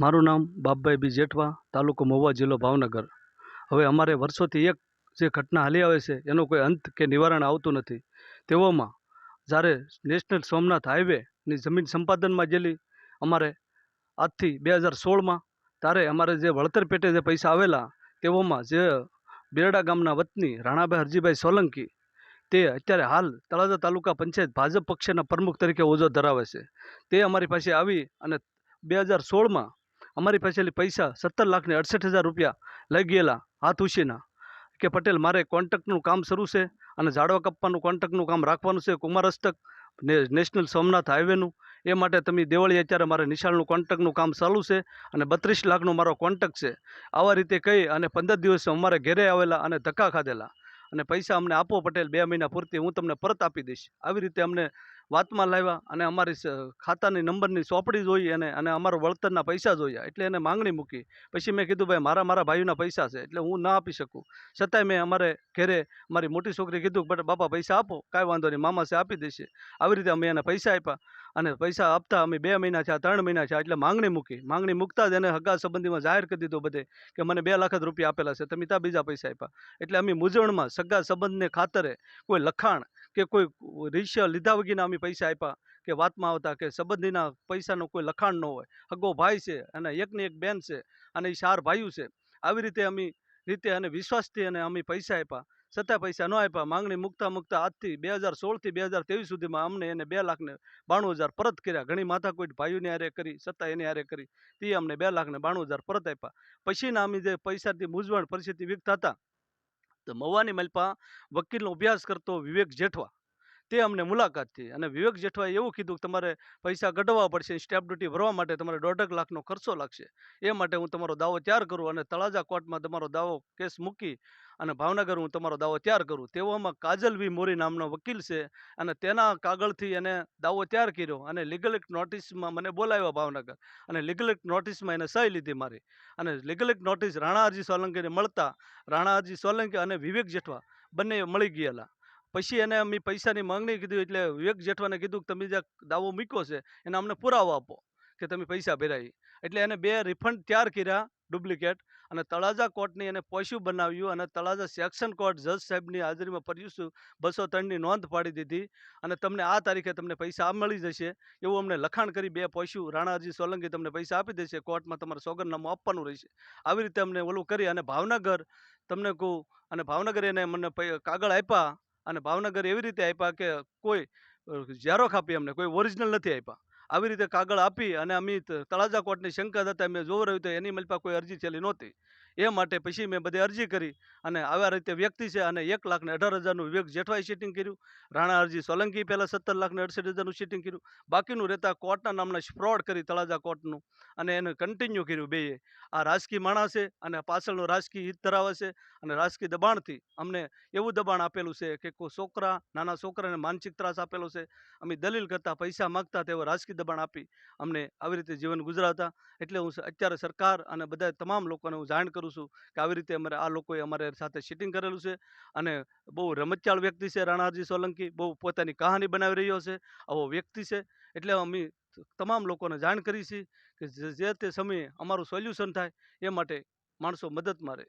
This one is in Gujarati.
મારું નામ બાપભાઈ બી જેઠવા, તાલુકો મહુવા જિલ્લો ભાવનગર. હવે અમારે વર્ષોથી એક જે ઘટના હાલી આવે છે, એનો કોઈ અંત કે નિવારણ આવતું નથી. તેઓમાં જ્યારે નેશનલ સોમનાથ હાઈવેની જમીન સંપાદનમાં ગયેલી અમારે આજથી બે હજાર સોળમાં, ત્યારે અમારે જે વળતર પેટે જે પૈસા આવેલા, તેઓમાં જે બેરડા ગામના વતની રાણાભાઈ હરજીભાઈ સોલંકી, તે અત્યારે હાલ તળાજા તાલુકા પંચાયત ભાજપ પક્ષના પ્રમુખ તરીકે હોદ્દો ધરાવે છે. તે અમારી પાસે આવી અને બે હજાર સોળમાં અમારી પાસેથી પૈસા સત્તર લાખને અડસઠ હજાર રૂપિયા લઈ ગયેલા હાથ ઉછીના. કે પટેલ, મારે કોન્ટ્રાક્ટનું કામ શરૂ છે અને ઝાડવા કાપવાનું કોન્ટ્રાક્ટનું કામ રાખવાનું છે કુમાર હસ્તક ને નેશનલ સોમનાથ હાઈવેનું એ માટે તમે દેવળી અત્યારે મારે નિશાળનું કોન્ટ્રાક્ટનું કામ ચાલુ છે અને બત્રીસ લાખનો મારો કોન્ટ્રાક્ટ છે. આવા રીતે કહી અને પંદર દિવસ અમારે ઘેરે આવેલા અને ધક્કા ખાધેલા. અને પૈસા અમને આપો પટેલ, બે મહિના પૂરતી હું તમને પરત આપી દઈશ. આવી રીતે અમને વાતમાં લાવ્યા અને અમારી ખાતાની નંબરની ચોપડી જોઈ અને અને અમારો વળતરના પૈસા જોયા. એટલે એને માંગણી મૂકી. પછી મેં કીધું, ભાઈ, મારા મારા ભાઈઓના પૈસા છે, એટલે હું ના આપી શકું. છતાંય મેં અમારે ઘરે મારી મોટી છોકરી કીધું બટ બાપા, પૈસા આપો, કાંઈ વાંધો નહીં, મામા છે, આપી દેશે. આવી રીતે અમે એને પૈસા આપ્યા અને પૈસા આપતા અમે બે મહિના થયા, ત્રણ મહિના થયા, એટલે માંગણી મૂકી. માંગણી મૂકતા જ એને હગા સંબંધીમાં જાહેર કરી દીધું બધે કે, મને બે લાખ જ રૂપિયા આપેલા છે, તમે ત્યાં બીજા પૈસા આપ્યા. એટલે અમે મૂંઝવણમાં સગા સંબંધને ખાતરે કોઈ લખાણ કે કોઈ રિશ્ય લીધા વગીના અમે પૈસા આપ્યા કે વાતમાં આવતા કે સંબંધીના પૈસાનો કોઈ લખાણ ન હોય. હગો ભાઈ છે અને એકની એક બેન છે અને એ ચાર ભાઈઓ છે. આવી રીતે અમે રીતે અને વિશ્વાસથી અને અમે પૈસા આપ્યા. છતાં પૈસા ન આપ્યા. માંગણી મૂકતા મૂકતા આજથી બે હજાર સોળથી બે હજાર ત્રેવીસ સુધીમાં અમને એને બે લાખને બાણું હજાર પરત કર્યા. ઘણી માથાકૂટ ભાઈઓને હારે કરી છતાં એની હારે કરી. તે અમને બે લાખને બાણું હજાર પરત આપ્યા. પછીના અમે જે પૈસાથી મૂંઝવણ પરિસ્થિતિ વિકત હતા તો મવાની મલપા વકીલનો અભ્યાસ કરતો વિવેક જેઠવા. તે અમને મુલાકાત થઈ. અને વિવેક જેઠવાએ એવું કીધું કે તમારે પૈસા કઢાવવા પડશે સ્ટેમ્પ ડ્યુટી ભરવા માટે તમારે દોઢક લાખનો ખર્ચો લાગશે. એ માટે હું તમારો દાવો તૈયાર કરું અને તળાજા કોર્ટમાં તમારો દાવો કેસ મૂકી અને ભાવનગર હું તમારો દાવો તૈયાર કરું. તેવામાં કાજલ વી મોરી નામનો વકીલ છે અને તેના કાગળથી એને દાવો તૈયાર કર્યો અને લીગલિક નોટિસમાં મને બોલાવ્યો ભાવનગર અને લીગલિક નોટિસમાં એને સહી લીધી મારી. અને લીગલિક નોટિસ રાણા અરજી સોલંકીને મળતા રાણા અરજી સોલંકી અને વિવેક જેઠવા બંને મળી ગયેલા. પછી એને અમે પૈસાની માંગણી કીધી એટલે વિવેક જેઠવાને કીધું કે, તમે જે દાવો મૂક્યો છે, એને અમને પુરાવો આપો કે તમે પૈસા ભેરાય એટલે એને બે રિફંડ તૈયાર કર્યા ડુપ્લિકેટ અને તળાજા કોર્ટની એને પોસ્યું બનાવ્યું અને તળાજા સેક્શન કોર્ટ જજ સાહેબની હાજરીમાં પર્યુશું બસો ત્રણની નોંધ પાડી દીધી અને તમને આ તારીખે તમને પૈસા મળી જશે એવું અમને લખાણ કરી બે પોસ્યું. રાણાજી સોલંકી તમને પૈસા આપી દેશે, કોર્ટમાં તમારે સોગંદનામું આપવાનું રહેશે. આવી રીતે અમને ઓલું કરી અને ભાવનગર તમને કહું અને ભાવનગર એને મને કાગળ આપ્યા અને ભાવનગર એવી રીતે આપ્યા કે કોઈ ઝેરોખ આપી અમને, કોઈ ઓરિજિનલ નથી આપ્યા આવી રીતે કાગળ આપી અને અમે તળાજા કોર્ટની શંકા હતા મેં જોવું રહ્યું તો એની મલપા કોઈ અરજી છેલ્લી નહોતી. એ માટે પછી મેં બધી અરજી કરી અને આવા રીતે વ્યક્તિ છે અને એક લાખ ને અઢાર હજારનું વિવેક જેઠવાએ શીટિંગ કર્યું. રાણા અરજી સોલંકી પહેલાં સત્તર લાખ ને અડસઠ હજારનું શીટિંગ કર્યું. બાકીનું રહેતા કોર્ટના નામના ફ્રોડ કરી તળાજા કોર્ટનું અને એને કન્ટિન્યુ કર્યું બેએ આ રાજકીય માણસ છે અને પાછળનો રાજકીય હિત ધરાવે છે અને રાજકીય દબાણથી અમને એવું દબાણ આપેલું છે કે કોઈ છોકરા, નાના છોકરાને માનસિક ત્રાસ આપેલો છે. અમે દલીલ કરતાં પૈસા માગતા તેઓ રાજકીય દબાણ આપી અમને આવી રીતે જીવન ગુજારતા. એટલે હું અત્યારે સરકાર અને બધા તમામ લોકોને હું જાણ કરું છું કે આવી રીતે અમારે આ લોકોએ અમારે સાથે શીટિંગ કરેલું છે. અને બહુ રમતચાળ વ્યક્તિ છે રાણાજી સોલંકી, બહુ પોતાની કહાની બનાવી રહ્યો છે, આવો વ્યક્તિ છે. એટલે અમે તમામ લોકોને જાણ કરી છે કે જે તે સમયે અમારું સોલ્યુશન થાય એ માટે માણસો મદદ મારે